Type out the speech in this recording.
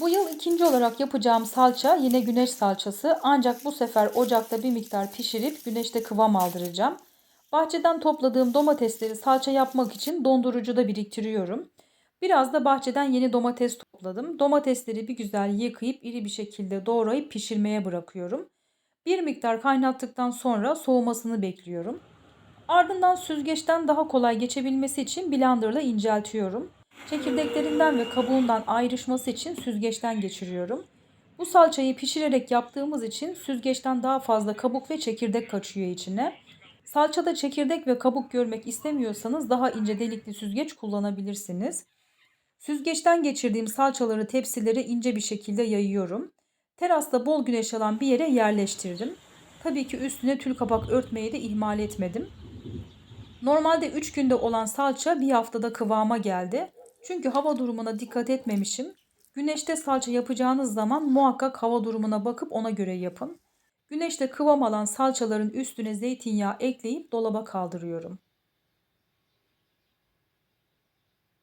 Bu yıl ikinci olarak yapacağım salça yine güneş salçası ancak bu sefer ocakta bir miktar pişirip güneşte kıvam aldıracağım. Bahçeden topladığım domatesleri salça yapmak için dondurucuda biriktiriyorum. Biraz da bahçeden yeni domates topladım. Domatesleri bir güzel yıkayıp iri bir şekilde doğrayıp pişirmeye bırakıyorum. Bir miktar kaynattıktan sonra soğumasını bekliyorum. Ardından süzgeçten daha kolay geçebilmesi için blenderla inceltiyorum. Çekirdeklerinden ve kabuğundan ayrışması için süzgeçten geçiriyorum. Bu salçayı pişirerek yaptığımız için süzgeçten daha fazla kabuk ve çekirdek kaçıyor içine. Salçada çekirdek ve kabuk görmek istemiyorsanız daha ince delikli süzgeç kullanabilirsiniz. Süzgeçten geçirdiğim salçaları tepsilere ince bir şekilde yayıyorum. Terasta bol güneş alan bir yere yerleştirdim. Tabii ki üstüne tül kapak örtmeyi de ihmal etmedim. Normalde 3 günde olan salça bir haftada kıvama geldi. Çünkü hava durumuna dikkat etmemişim. Güneşte salça yapacağınız zaman muhakkak hava durumuna bakıp ona göre yapın. Güneşte kıvam alan salçaların üstüne zeytinyağı ekleyip dolaba kaldırıyorum.